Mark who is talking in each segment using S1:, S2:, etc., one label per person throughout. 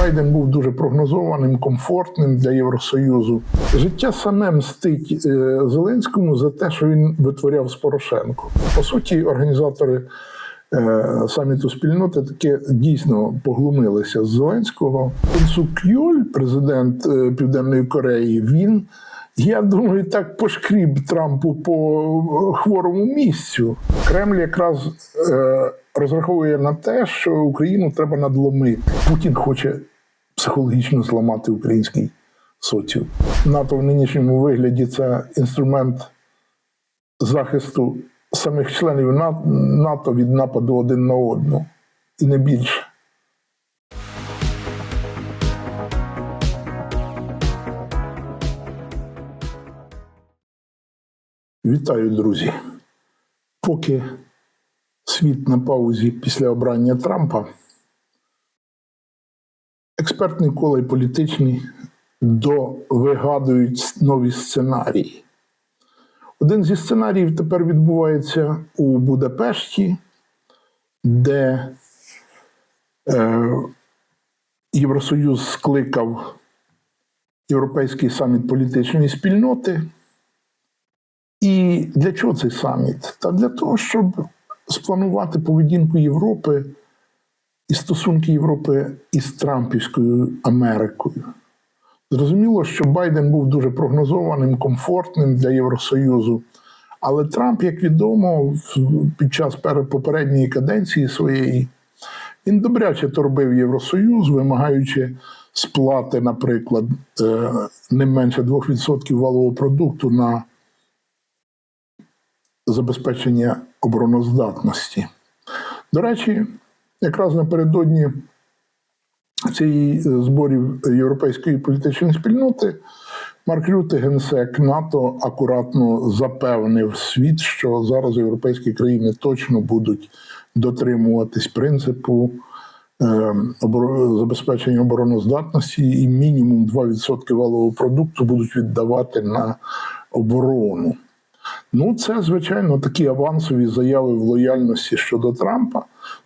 S1: Байден був дуже прогнозованим, комфортним для Євросоюзу. Життя саме мстить е, Зеленському за те, що він витворяв з Порошенко. По суті, організатори е, саміту спільноти таки дійсно поглумилися з Зеленського. Кьоль, президент е, Південної Кореї, він. Я думаю, так пошкріб Трампу по хворому місцю. Кремль якраз розраховує на те, що Україну треба надломити. Путін хоче психологічно зламати український соціум. НАТО в нинішньому вигляді це інструмент захисту самих членів НАТО від нападу один на одного і не більше. Вітаю, друзі. Поки світ на паузі після обрання Трампа, експертний коло і політичні довигадують нові сценарії. Один зі сценаріїв тепер відбувається у Будапешті, де е, Євросоюз скликав Європейський саміт політичної спільноти. І для чого цей саміт? Та для того, щоб спланувати поведінку Європи і стосунки Європи із Трампівською Америкою. Зрозуміло, що Байден був дуже прогнозованим, комфортним для Євросоюзу. Але Трамп, як відомо, під час попередньої каденції своєї він добряче торбив Євросоюз, вимагаючи сплати, наприклад, е, не менше 2% валового продукту на забезпечення обороноздатності. До речі, якраз напередодні цієї е, зборів Європейської політичної спільноти Марк Рюте, генсек НАТО, акуратно запевнив світ, що зараз європейські країни точно будуть дотримуватись принципу е, забезпечення обороноздатності і мінімум 2% валового продукту будуть віддавати на оборону. Ну, це, звичайно, такі авансові заяви в лояльності щодо Трампа.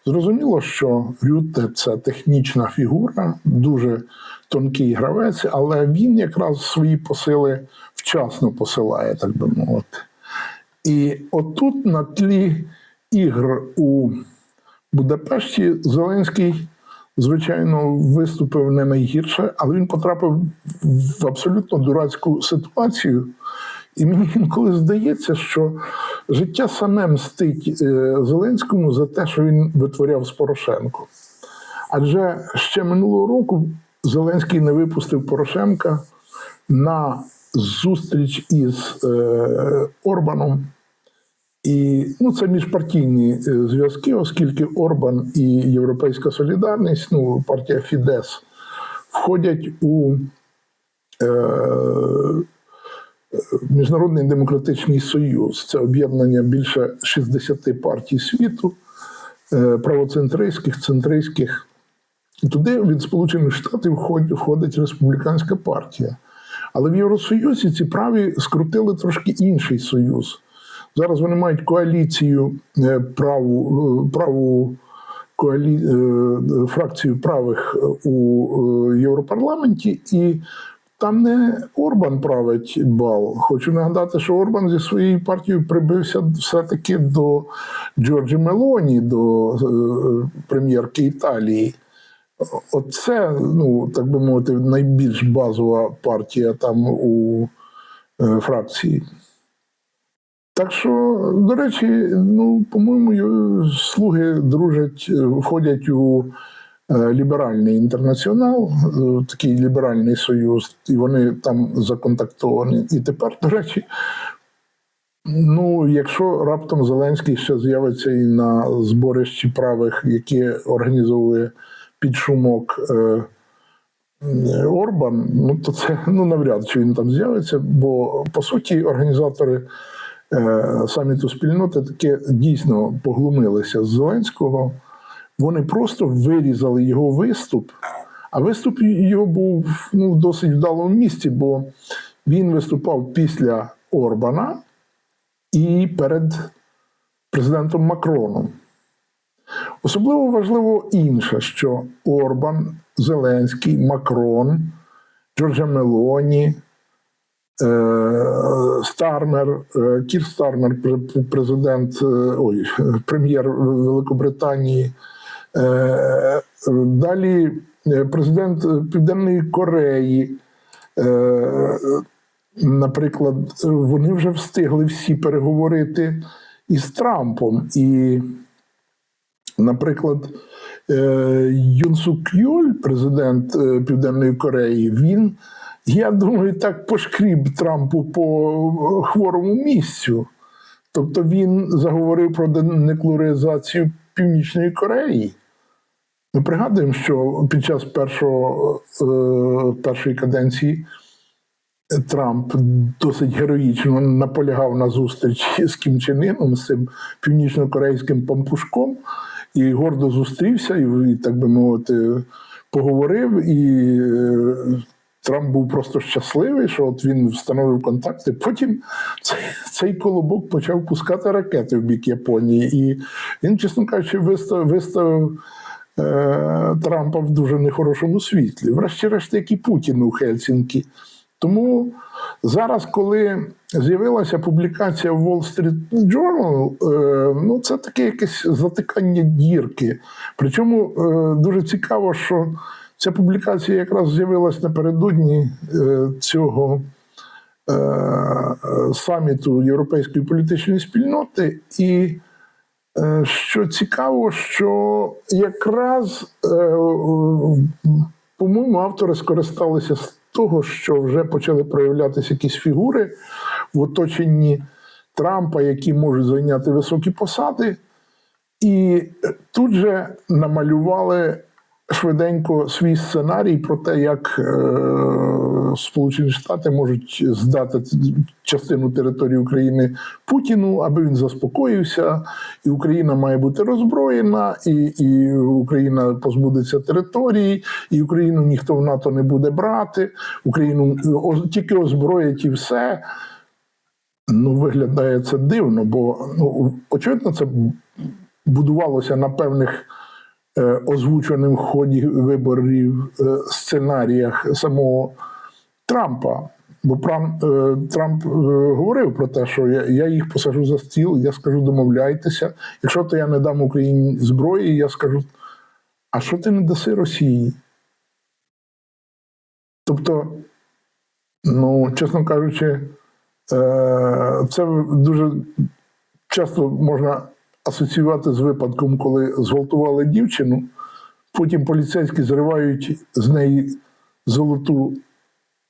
S1: Зрозуміло, що Рютте це технічна фігура, дуже тонкий гравець, але він якраз свої посили вчасно посилає, так би мовити. І отут на тлі ігр у Будапешті Зеленський, звичайно, виступив не найгірше, але він потрапив в абсолютно дурацьку ситуацію. І мені інколи здається, що життя саме мстить е, Зеленському за те, що він витворяв з Порошенко. Адже ще минулого року Зеленський не випустив Порошенка на зустріч із е, Орбаном. І ну, це міжпартійні е, зв'язки, оскільки Орбан і Європейська Солідарність, ну, партія Фідес, входять у е, Міжнародний демократичний союз. Це об'єднання більше 60 партій світу, е, правоцентристських, центристських. Туди від Сполучених Штатів входить, республіканська партія. Але в Євросоюзі ці праві скрутили трошки інший союз. Зараз вони мають коаліцію е, праву, е, праву коалі... фракцію правих у Європарламенті, і там не Орбан править бал. Хочу нагадати, що Орбан зі своєю партією прибився все-таки до Джорджі Мелоні, до е, прем'єрки Італії. Оце, ну, так би мовити, найбільш базова партія там у е, фракції. Так що, до речі, ну, по-моєму, слуги дружать, е, входять у е, ліберальний інтернаціонал, е, такий ліберальний союз, і вони там законтактовані. І тепер, до речі, ну, якщо раптом Зеленський ще з'явиться і на зборищі правих, які організовує під шумок. Е, Орбан, ну то це ну навряд чи він там з'явиться, бо по суті організатори е, саміту спільноти таки дійсно поглумилися з Зеленського. Вони просто вирізали його виступ, а виступ його був ну, в досить вдалому місці, бо він виступав після Орбана і перед президентом Макроном. Особливо важливо інше, що Орбан, Зеленський, Макрон, Джорджа Мелоні, е, Стармер, е, Кір Стармер, президент, е, ой, прем'єр Великобританії. Е, Далі е, президент Південної Кореї. Е, Наприклад, вони вже встигли всі переговорити із Трампом. І, наприклад, Юн Сук Йоль, президент Південної Кореї, він, я думаю, так пошкріб Трампу по хворому місцю. Тобто він заговорив про денуклеаризацію Північної Кореї. Ми пригадуємо, що під час першого, е, першої каденції Трамп досить героїчно наполягав на зустрічі з Кім Чен Іном, з цим північно-корейським пампушком, і гордо зустрівся, і, так би мовити, поговорив. І е, Трамп був просто щасливий, що от він встановив контакти. Потім цей, цей колобок почав пускати ракети в бік Японії. І він, чесно кажучи, виставив, виставив Трампа в дуже нехорошому світлі. Врешті-решт, як і Путін у Хельсінкі. Тому зараз, коли з'явилася публікація в Wall Street Journal, е, ну це таке якесь затикання дірки. Причому е, дуже цікаво, що ця публікація якраз з'явилась напередодні е, цього е, саміту Європейської політичної спільноти. І е, що цікаво, що якраз, е, по-моєму, автори скористалися з того, що вже почали проявлятися якісь фігури в оточенні Трампа, які можуть зайняти високі посади, і тут же намалювали швиденько свій сценарій про те, як е, Сполучені Штати можуть здати частину території України Путіну, аби він заспокоївся, і Україна має бути роззброєна, і, і Україна позбудеться території, і Україну ніхто в НАТО не буде брати, Україну о, тільки озброять і все. Ну, виглядає це дивно, бо ну, очевидно, це будувалося на певних е, озвученим в ході виборів е, сценаріях самого Трампа. Бо е, Трамп е, говорив про те, що я, їх посажу за стіл, я скажу, домовляйтеся. Якщо то я не дам Україні зброї, я скажу, а що ти не даси Росії? Тобто, ну, чесно кажучи, е, це дуже часто можна асоціювати з випадком, коли зґвалтували дівчину, потім поліцейські зривають з неї золоту,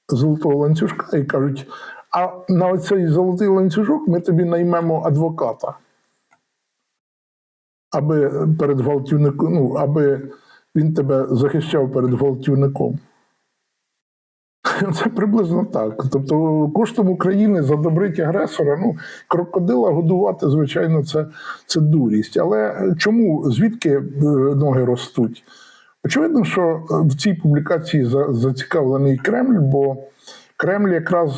S1: золотого ланцюжка і кажуть: а на цей золотий ланцюжок ми тобі наймемо адвоката, аби перед ну, аби він тебе захищав перед гвалтівником. Це приблизно так. Тобто, коштом України задобрить агресора. Ну, крокодила годувати, звичайно, це, це дурість. Але чому звідки е, ноги ростуть? Очевидно, що в цій публікації зацікавлений Кремль, бо Кремль якраз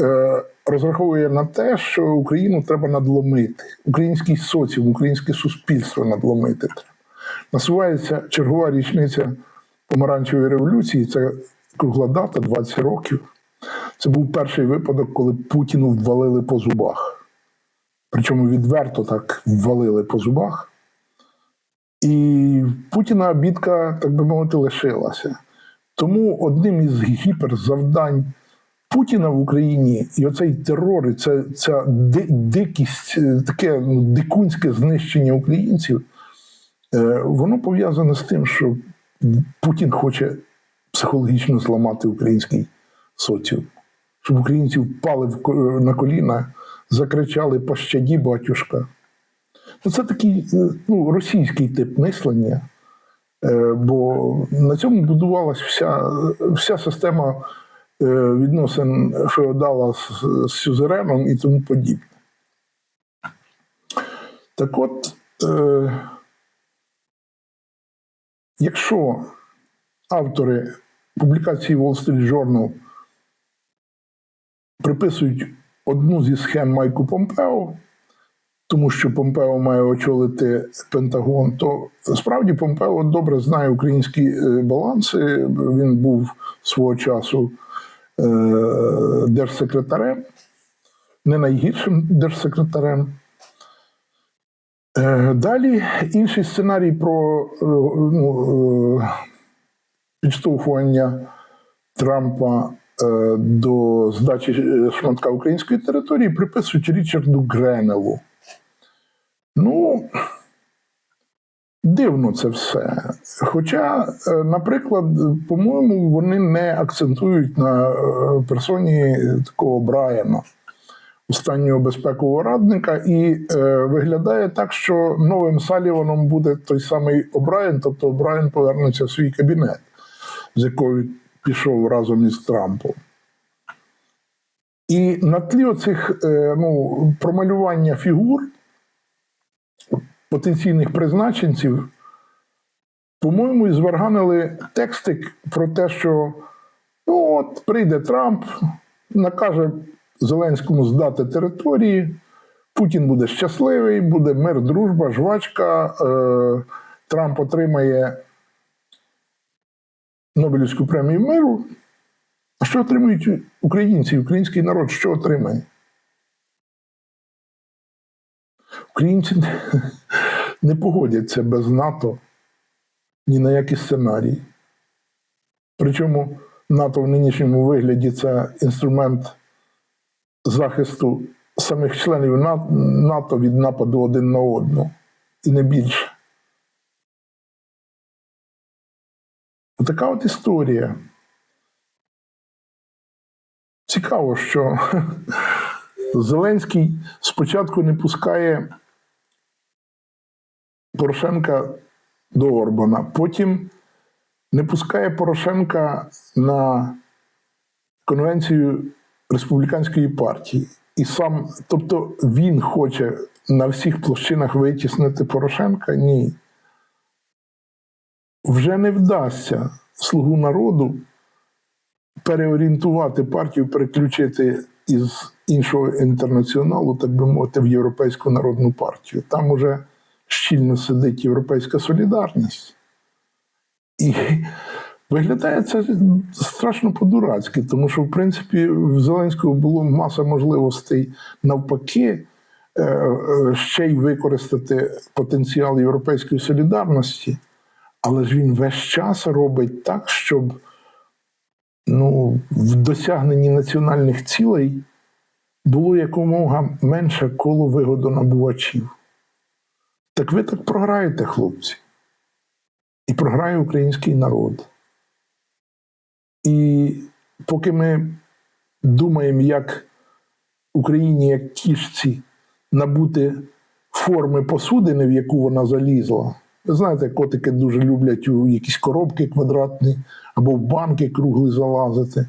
S1: е, розраховує на те, що Україну треба надломити, український соціум, українське суспільство надломити. Насувається чергова річниця помаранчевої революції. Це кругла дата 20 років. Це був перший випадок, коли Путіну ввалили по зубах. Причому відверто так ввалили по зубах. І Путіна обідка, так би мовити, лишилася. Тому одним із гіперзавдань Путіна в Україні і оцей терор, і ця, ця дикість, е, таке ну, дикунське знищення українців, е, воно пов'язане з тим, що Путін хоче психологічно зламати український соціум, щоб українці впали на коліна, закричали пощаді, батюшка. Ну, це такий е, ну, російський тип мислення, е, бо на цьому будувалася вся, вся система е, відносин феодала з, з сюзереном і тому подібне. Так от, е, якщо автори публікації Wall Street Journal приписують одну зі схем Майку Помпео, тому що Помпео має очолити Пентагон, то справді Помпео добре знає українські е, баланси. Він був свого часу е, держсекретарем, не найгіршим держсекретарем. Е, Далі інший сценарій про ну, підштовхування Трампа е, до здачі е, шматка української території приписують Річарду Гренелу. Ну, дивно це все. Хоча, е, наприклад, по-моєму, вони не акцентують на е, персоні такого Брайана, останнього безпекового радника, і е, виглядає так, що новим Саліваном буде той самий О'Брайен, тобто О'Брайен повернеться в свій кабінет, з він пішов разом із Трампом. І на тлі оцих е, ну, промалювання фігур потенційних призначенців, по-моєму, і зварганили текстик про те, що ну от прийде Трамп, накаже Зеленському здати території, Путін буде щасливий, буде мир, дружба, жвачка. Е, Трамп отримає Нобелівську премію миру. А що отримують українці, український народ? Що отримає? Українці не- погодяться без НАТО ні на які сценарії. Причому НАТО в нинішньому вигляді це інструмент захисту самих членів НАТО від нападу один на одного і не більше. Така от історія. Цікаво, що Зеленський спочатку не пускає Порошенка до Орбана, потім не пускає Порошенка на конвенцію республіканської партії. І сам, тобто він хоче на всіх площинах витіснити Порошенка? Ні. Вже не вдасться слугу народу переорієнтувати партію, переключити із іншого інтернаціоналу, так би мовити, в Європейську народну партію. Там уже щільно сидить Європейська солідарність. І виглядає це страшно по-дурацьки, тому що, в принципі, в Зеленського було маса можливостей навпаки. е, е, Ще й використати потенціал європейської солідарності, але ж він весь час робить так, щоб ну, в досягненні національних цілей було якомога менше коло вигодонабувачів. Так ви так програєте, хлопці. І програє український народ. І поки ми думаємо, як Україні, як кішці, набути форми посудини, в яку вона залізла. Ви знаєте, котики дуже люблять у якісь коробки квадратні або в банки кругли залазити.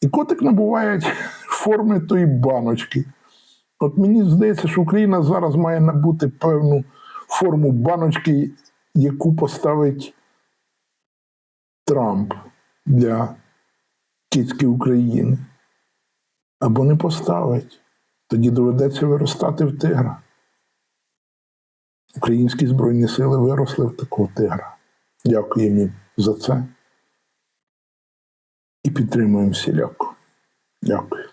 S1: І котик набуває форми тої баночки. От мені здається, що Україна зараз має набути певну форму баночки, яку поставить Трамп для кицьки України. Або не поставить. Тоді доведеться виростати в тигра. Українські Збройні сили виросли в такого тигра. Дякуємо їм за це. І підтримуємо всіляко. Дякую.